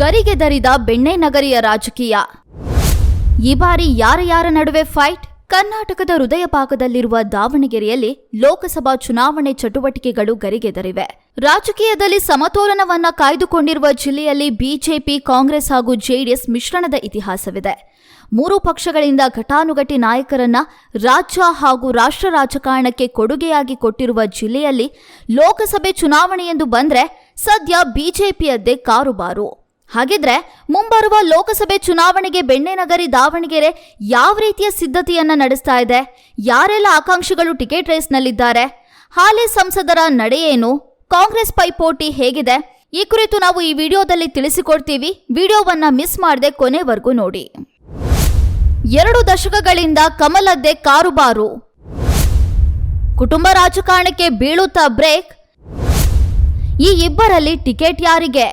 ಗರಿಗೆ ದರಿದ ಬೆಣ್ಣೆ ನಗರಿಯ ರಾಜಕೀಯ. ಈ ಬಾರಿ ಯಾರ ಯಾರ ನಡುವೆ ಫೈಟ್? ಕರ್ನಾಟಕದ ಹೃದಯ ಭಾಗದಲ್ಲಿರುವ ದಾವಣಗೆರೆಯಲ್ಲಿ ಲೋಕಸಭಾ ಚುನಾವಣೆ ಚಟುವಟಿಕೆಗಳು ಗರಿಗೆದರಿವೆ ರಾಜಕೀಯದಲ್ಲಿ ಸಮತೋಲನವನ್ನ ಕಾಯ್ದುಕೊಂಡಿರುವ ಜಿಲ್ಲೆಯಲ್ಲಿ ಬಿಜೆಪಿ, ಕಾಂಗ್ರೆಸ್ ಹಾಗೂ ಜೆಡಿಎಸ್ ಮಿಶ್ರಣದ ಇತಿಹಾಸವಿದೆ. ಮೂರು ಪಕ್ಷಗಳಿಂದ ಘಟಾನುಘಟಿ ನಾಯಕರನ್ನ ರಾಜ್ಯ ಹಾಗೂ ರಾಷ್ಟ್ರ ರಾಜಕಾರಣಕ್ಕೆ ಕೊಡುಗೆಯಾಗಿ ಕೊಟ್ಟಿರುವ ಜಿಲ್ಲೆಯಲ್ಲಿ ಲೋಕಸಭೆ ಚುನಾವಣೆ ಎಂದು ಬಂದ್ರೆ ಸದ್ಯ ಬಿಜೆಪಿಯದ್ದೇ ಕಾರುಬಾರು. ಹಾಗಿದ್ರೆ ಮುಂಬರುವ ಲೋಕಸಭೆ ಚುನಾವಣೆಗೆ ಬೆಣ್ಣೆನಗರಿ ದಾವಣಗೆರೆ ಯಾವ ರೀತಿಯ ಸಿದ್ಧತೆಯನ್ನ ನಡೆಸ್ತಾ ಇದೆ? ಯಾರೆಲ್ಲ ಆಕಾಂಕ್ಷಿಗಳು ಟಿಕೆಟ್ ರೇಸ್ನಲ್ಲಿದ್ದಾರೆ? ಹಾಲಿ ಸಂಸದರ ನಡೆಯೇನು ಕಾಂಗ್ರೆಸ್ ಪೈಪೋಟಿ ಹೇಗಿದೆ? ಈ ಕುರಿತು ನಾವು ಈ ವಿಡಿಯೋದಲ್ಲಿ ತಿಳಿಸಿಕೊಡ್ತೀವಿ. ವಿಡಿಯೋವನ್ನ ಮಿಸ್ ಮಾಡದೆ ಕೊನೆವರೆಗೂ ನೋಡಿ. ಎರಡು ದಶಕಗಳಿಂದ ಕಮಲದ್ದೇ ಕಾರುಬಾರು. ಕುಟುಂಬ ರಾಜಕಾರಣಕ್ಕೆ ಬೀಳುತ್ತಾ ಬ್ರೇಕ್. ಈ ಇಬ್ಬರಲ್ಲಿ ಟಿಕೆಟ್ ಯಾರಿಗೆ?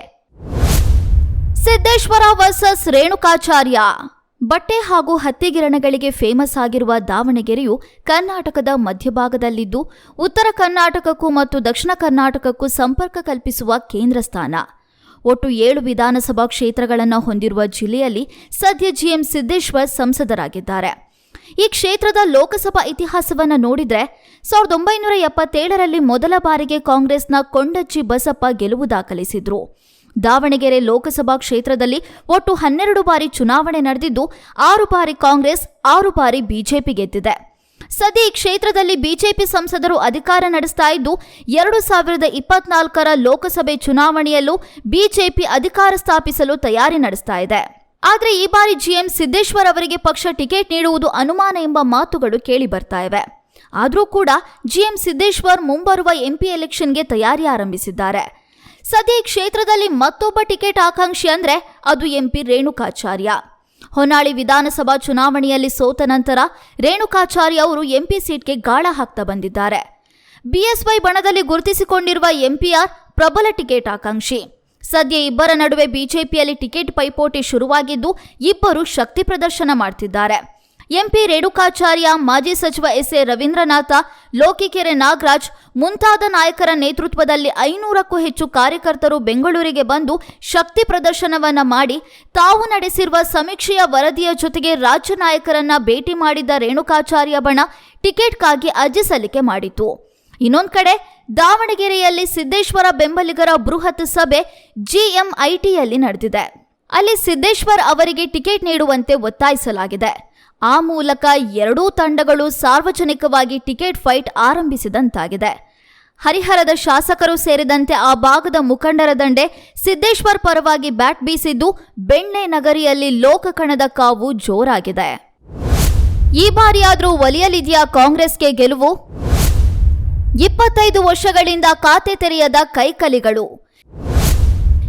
ಸಿದ್ದೇಶ್ವರ ವರ್ಸಸ್ ರೇಣುಕಾಚಾರ್ಯ. ಬಟ್ಟೆ ಹಾಗೂ ಹತ್ತಿಗಿರಣಗಳಿಗೆ ಫೇಮಸ್ ಆಗಿರುವ ದಾವಣಗೆರೆಯು ಕರ್ನಾಟಕದ ಮಧ್ಯಭಾಗದಲ್ಲಿದ್ದು, ಉತ್ತರ ಕರ್ನಾಟಕಕ್ಕೂ ಮತ್ತು ದಕ್ಷಿಣ ಕರ್ನಾಟಕಕ್ಕೂ ಸಂಪರ್ಕ ಕಲ್ಪಿಸುವ ಕೇಂದ್ರ ಸ್ಥಾನ. ಒಟ್ಟು ಏಳು ವಿಧಾನಸಭಾ ಕ್ಷೇತ್ರಗಳನ್ನು ಹೊಂದಿರುವ ಜಿಲ್ಲೆಯಲ್ಲಿ ಸದ್ಯ ಜಿಎಂ ಸಿದ್ದೇಶ್ವರ್ ಸಂಸದರಾಗಿದ್ದಾರೆ. ಈ ಕ್ಷೇತ್ರದ ಲೋಕಸಭಾ ಇತಿಹಾಸವನ್ನು ನೋಡಿದರೆ, ಸಾವಿರದ ಒಂಬೈನೂರ ಎಪ್ಪತ್ತೇಳರಲ್ಲಿ ಮೊದಲ ಬಾರಿಗೆ ಕಾಂಗ್ರೆಸ್ನ ಕೊಂಡಜ್ಜಿ ಬಸಪ್ಪ ಗೆಲುವು ದಾಖಲಿಸಿದ್ರು. ದಾವಣಗೆರೆ ಲೋಕಸಭಾ ಕ್ಷೇತ್ರದಲ್ಲಿ ಒಟ್ಟು ಹನ್ನೆರಡು ಬಾರಿ ಚುನಾವಣೆ ನಡೆದಿದ್ದು, ಆರು ಬಾರಿ ಕಾಂಗ್ರೆಸ್, ಆರು ಬಾರಿ ಬಿಜೆಪಿ ಗೆದ್ದಿದೆ. ಸದ್ಯ ಈ ಕ್ಷೇತ್ರದಲ್ಲಿ ಬಿಜೆಪಿ ಸಂಸದರು ಅಧಿಕಾರ ನಡೆಸ್ತಾ ಇದ್ದು, ಎರಡು ಸಾವಿರದ ಇಪ್ಪತ್ನಾಲ್ಕರ ಲೋಕಸಭೆ ಚುನಾವಣೆಯಲ್ಲೂ ಬಿಜೆಪಿ ಅಧಿಕಾರ ಸ್ಥಾಪಿಸಲು ತಯಾರಿ ನಡೆಸ್ತಾ ಇದೆ. ಆದರೆ ಈ ಬಾರಿ ಜಿಎಂ ಸಿದ್ದೇಶ್ವರ್ ಅವರಿಗೆ ಪಕ್ಷ ಟಿಕೆಟ್ ನೀಡುವುದು ಅನುಮಾನ ಎಂಬ ಮಾತುಗಳು ಕೇಳಿ ಬರ್ತಾ ಇವೆ. ಆದರೂ ಕೂಡ ಜಿಎಂ ಸಿದ್ದೇಶ್ವರ್ ಮುಂಬರುವ ಎಂಪಿ ಎಲೆಕ್ಷನ್ಗೆ ತಯಾರಿ ಆರಂಭಿಸಿದ್ದಾರೆ. ಸದ್ಯ ಕ್ಷೇತ್ರದಲ್ಲಿ ಮತ್ತೊಬ್ಬ ಟಿಕೆಟ್ ಆಕಾಂಕ್ಷಿ ಅಂದ್ರೆ ಅದು ಎಂಪಿ ರೇಣುಕಾಚಾರ್ಯ. ಹೊನ್ನಾಳಿ ವಿಧಾನಸಭಾ ಚುನಾವಣೆಯಲ್ಲಿ ಸೋತ ನಂತರ ರೇಣುಕಾಚಾರ್ಯ ಅವರು ಎಂಪಿ ಸೀಟ್ಗೆ ಗಾಳ ಹಾಕ್ತಾ ಬಂದಿದ್ದಾರೆ. ಬಿಎಸ್ವೈ ಬಣದಲ್ಲಿ ಗುರುತಿಸಿಕೊಂಡಿರುವ ಎಂಪಿಆರ್ ಪ್ರಬಲ ಟಿಕೆಟ್ ಆಕಾಂಕ್ಷಿ. ಸದ್ಯ ಇಬ್ಬರ ನಡುವೆ ಬಿಜೆಪಿಯಲ್ಲಿ ಟಿಕೆಟ್ ಪೈಪೋಟಿ ಶುರುವಾಗಿದ್ದು ಇಬ್ಬರು ಶಕ್ತಿ ಪ್ರದರ್ಶನ ಮಾಡ್ತಿದ್ದಾರೆ. ಎಂಪಿ ರೇಣುಕಾಚಾರ್ಯ, ಮಾಜಿ ಸಚಿವ ಎಸ್ ಎ ರವೀಂದ್ರನಾಥ, ಲೋಕಿಕೆರೆ ನಾಗರಾಜ್ ಮುಂತಾದ ನಾಯಕರ ನೇತೃತ್ವದಲ್ಲಿ ಐನೂರಕ್ಕೂ ಹೆಚ್ಚು ಕಾರ್ಯಕರ್ತರು ಬೆಂಗಳೂರಿಗೆ ಬಂದು ಶಕ್ತಿ ಪ್ರದರ್ಶನವನ್ನ ಮಾಡಿ, ತಾವು ನಡೆಸಿರುವ ಸಮೀಕ್ಷೆಯ ವರದಿಯ ಜೊತೆಗೆ ರಾಜ್ಯ ನಾಯಕರನ್ನ ಭೇಟಿ ಮಾಡಿದ ರೇಣುಕಾಚಾರ್ಯ ಬಣ ಟಿಕೆಟ್ಗಾಗಿ ಅರ್ಜಿ ಸಲ್ಲಿಕೆ ಮಾಡಿತು ಇನ್ನೊಂದು ಕಡೆ, ದಾವಣಗೆರೆಯಲ್ಲಿ ಸಿದ್ದೇಶ್ವರ ಬೆಂಬಲಿಗರ ಬೃಹತ್ ಸಭೆ ಜಿಎಂಐಟಿಯಲ್ಲಿ ನಡೆದಿದೆ. ಅಲ್ಲಿ ಸಿದ್ದೇಶ್ವರ್ ಅವರಿಗೆ ಟಿಕೆಟ್ ನೀಡುವಂತೆ ಒತ್ತಾಯಿಸಲಾಗಿದೆ. ಆ ಮೂಲಕ ಎರಡೂ ತಂಡಗಳು ಸಾರ್ವಜನಿಕವಾಗಿ ಟಿಕೆಟ್ ಫೈಟ್ ಆರಂಭಿಸಿದಂತಾಗಿದೆ. ಹರಿಹರದ ಶಾಸಕರು ಸೇರಿದಂತೆ ಆ ಭಾಗದ ಮುಖಂಡರ ದಂಡೆ ಸಿದ್ದೇಶ್ವರ್ ಪರವಾಗಿ ಬ್ಯಾಟ್ ಬೀಸಿದ್ದು ಬೆಣ್ಣೆ ನಗರಿಯಲ್ಲಿ ಲೋಕಕಣದ ಕಾವು ಜೋರಾಗಿದೆ. ಈ ಬಾರಿಯಾದರೂ ಒಲಿಯಲಿದೆಯಾ ಕಾಂಗ್ರೆಸ್ಗೆ ಗೆಲುವು? ಇಪ್ಪತ್ತೈದು ವರ್ಷಗಳಿಂದ ಖಾತೆ ತೆರೆಯದ ಕೈಕಲಿಗಳು.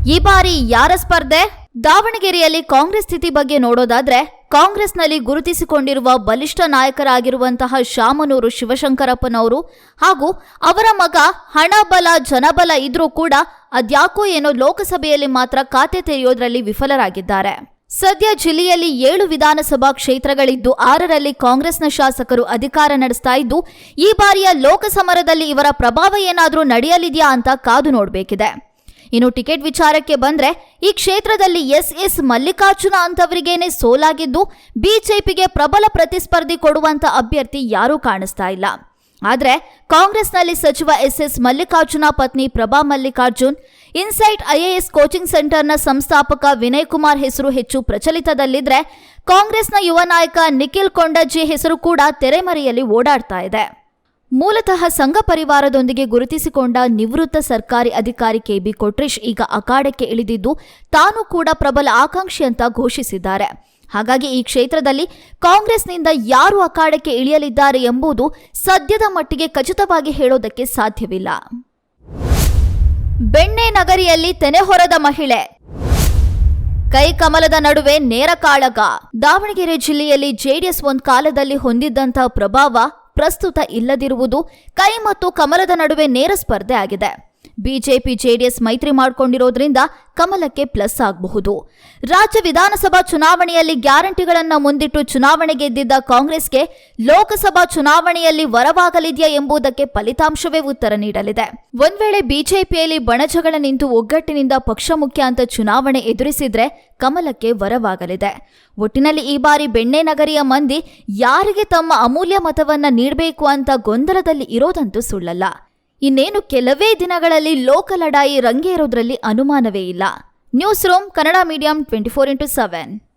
ಈ ಬಾರಿ ಯಾರ ಸ್ಪರ್ಧೆ? ದಾವಣಗೆರೆಯಲ್ಲಿ ಕಾಂಗ್ರೆಸ್ ಸ್ಥಿತಿ ಬಗ್ಗೆ ನೋಡೋದಾದ್ರೆ, ಕಾಂಗ್ರೆಸ್ನಲ್ಲಿ ಗುರುತಿಸಿಕೊಂಡಿರುವ ಬಲಿಷ್ಠ ನಾಯಕರಾಗಿರುವಂತಹ ಶಾಮನೂರು ಶಿವಶಂಕರಪ್ಪನವರು ಹಾಗೂ ಅವರ ಮಗ ಹಣಬಲ ಜನಬಲ ಇದ್ರೂ ಕೂಡ ಅದ್ಯಾಕೋ ಏನೋ ಲೋಕಸಭೆಯಲ್ಲಿ ಮಾತ್ರ ಖಾತೆ ತೆರೆಯೋದ್ರಲ್ಲಿ ವಿಫಲರಾಗಿದ್ದಾರೆ. ಸದ್ಯ ಜಿಲ್ಲೆಯಲ್ಲಿ ಏಳು ವಿಧಾನಸಭಾ ಕ್ಷೇತ್ರಗಳಿದ್ದು ಆರರಲ್ಲಿ ಕಾಂಗ್ರೆಸ್ನ ಶಾಸಕರು ಅಧಿಕಾರ ನಡೆಸ್ತಾ ಇದ್ದು, ಈ ಬಾರಿಯ ಲೋಕಸಮರದಲ್ಲಿ ಇವರ ಪ್ರಭಾವ ಏನಾದರೂ ನಡೆಯಲಿದೆಯಾ ಅಂತ ಕಾದು ನೋಡಬೇಕಿದೆ. ಇನ್ನು ಟಿಕೆಟ್ ವಿಚಾರಕ್ಕೆ ಬಂದ್ರೆ ಈ ಕ್ಷೇತ್ರದಲ್ಲಿ ಎಸ್ ಎಸ್ ಮಲ್ಲಿಕಾರ್ಜುನ ಅಂತವರಿಗೇನೆ ಸೋಲಾಗಿದ್ದು ಬಿಜೆಪಿಗೆ ಪ್ರಬಲ ಪ್ರತಿಸ್ಪರ್ಧಿ ಕೊಡುವಂತ ಅಭ್ಯರ್ಥಿ ಯಾರೂ ಕಾಣಿಸ್ತಾ ಇಲ್ಲ. ಆದರೆ ಕಾಂಗ್ರೆಸ್ನಲ್ಲಿ ಸಚಿವ ಎಸ್ ಎಸ್ ಮಲ್ಲಿಕಾರ್ಜುನ, ಪತ್ನಿ Prabha Mallikarjun, Insight IAS coaching ಸೆಂಟರ್ನ ಸಂಸ್ಥಾಪಕ ವಿನಯ್ ಕುಮಾರ್ ಹೆಸರು ಹೆಚ್ಚು ಪ್ರಚಲಿತದಲ್ಲಿದ್ರೆ ಕಾಂಗ್ರೆಸ್ನ ಯುವ ನಾಯಕ ನಿಖಿಲ್ ಕೊಂಡಜ್ಜಿ ಹೆಸರು ಕೂಡ ತೆರೆಮರೆಯಲ್ಲಿ ಓಡಾಡ್ತಾ ಇದೆ. ಮೂಲತಃ ಸಂಘ ಪರಿವಾರದೊಂದಿಗೆ ಗುರುತಿಸಿಕೊಂಡ ನಿವೃತ್ತ ಸರ್ಕಾರಿ ಅಧಿಕಾರಿ ಕೆಬಿ ಕೊಟ್ರೇಶ್ ಈಗ ಅಖಾಡಕ್ಕೆ ಇಳಿದಿದ್ದು ತಾನು ಕೂಡ ಪ್ರಬಲ ಆಕಾಂಕ್ಷಿ ಅಂತ ಘೋಷಿಸಿದ್ದಾರೆ. ಹಾಗಾಗಿ ಈ ಕ್ಷೇತ್ರದಲ್ಲಿ ಕಾಂಗ್ರೆಸ್ನಿಂದ ಯಾರು ಅಖಾಡಕ್ಕೆ ಇಳಿಯಲಿದ್ದಾರೆ ಎಂಬುದು ಸದ್ಯದ ಮಟ್ಟಿಗೆ ಖಚಿತವಾಗಿ ಹೇಳೋದಕ್ಕೆ ಸಾಧ್ಯವಿಲ್ಲ. ಬೆಣ್ಣೆ ನಗರಿಯಲ್ಲಿ ತೆನೆಹೊರದ ಮಹಿಳೆ. ಕೈ ಕಮಲದ ನಡುವೆ ನೇರ ಕಾಳಗ. ದಾವಣಗೆರೆ ಜಿಲ್ಲೆಯಲ್ಲಿ ಜೆಡಿಎಸ್ ಒಂದು ಕಾಲದಲ್ಲಿ ಹೊಂದಿದ್ದಂತಹ ಪ್ರಭಾವ ಪ್ರಸ್ತುತ ಇಲ್ಲದಿರುವುದು ಕೈ ಮತ್ತು ಕಮಲದ ನಡುವೆ ನೇರ ಸ್ಪರ್ಧೆ ಆಗಿದೆ ಬಿಜೆಪಿ ಜೆಡಿಎಸ್ ಮೈತ್ರಿ ಮಾಡಿಕೊಂಡಿರೋದ್ರಿಂದ ಕಮಲಕ್ಕೆ ಪ್ಲಸ್ ಆಗಬಹುದು. ರಾಜ್ಯ ವಿಧಾನಸಭಾ ಚುನಾವಣೆಯಲ್ಲಿ ಗ್ಯಾರಂಟಿಗಳನ್ನು ಮುಂದಿಟ್ಟು ಚುನಾವಣೆ ಗೆದ್ದಿದ್ದ ಕಾಂಗ್ರೆಸ್ಗೆ ಲೋಕಸಭಾ ಚುನಾವಣೆಯಲ್ಲಿ ವರವಾಗಲಿದೆಯಾ ಎಂಬುದಕ್ಕೆ ಫಲಿತಾಂಶವೇ ಉತ್ತರ ನೀಡಲಿದೆ. ಒಂದ್ ವೇಳೆ ಬಿಜೆಪಿಯಲ್ಲಿ ಬಣಜಗಳ ನಿಂತು ಒಗ್ಗಟ್ಟಿನಿಂದ ಪಕ್ಷ ಮುಖ್ಯ ಅಂತ ಚುನಾವಣೆ ಎದುರಿಸಿದ್ರೆ ಕಮಲಕ್ಕೆ ವರವಾಗಲಿದೆ. ಒಟ್ಟಿನಲ್ಲಿ ಈ ಬಾರಿ ಬೆಣ್ಣೆ ನಗರಿಯ ಮಂದಿ ಯಾರಿಗೆ ತಮ್ಮ ಅಮೂಲ್ಯ ಮತವನ್ನ ನೀಡಬೇಕು ಅಂತ ಗೊಂದಲದಲ್ಲಿ ಇರೋದಂತೂ ಸುಳ್ಳಲ್ಲ. ಇನ್ನೇನು ಕೆಲವೇ ದಿನಗಳಲ್ಲಿ ಲೋಕ ಲಡಾಯಿ ರಂಗೇರೋದ್ರಲ್ಲಿ ಅನುಮಾನವೇ ಇಲ್ಲ. Newsroom, Kannada medium twenty four into seven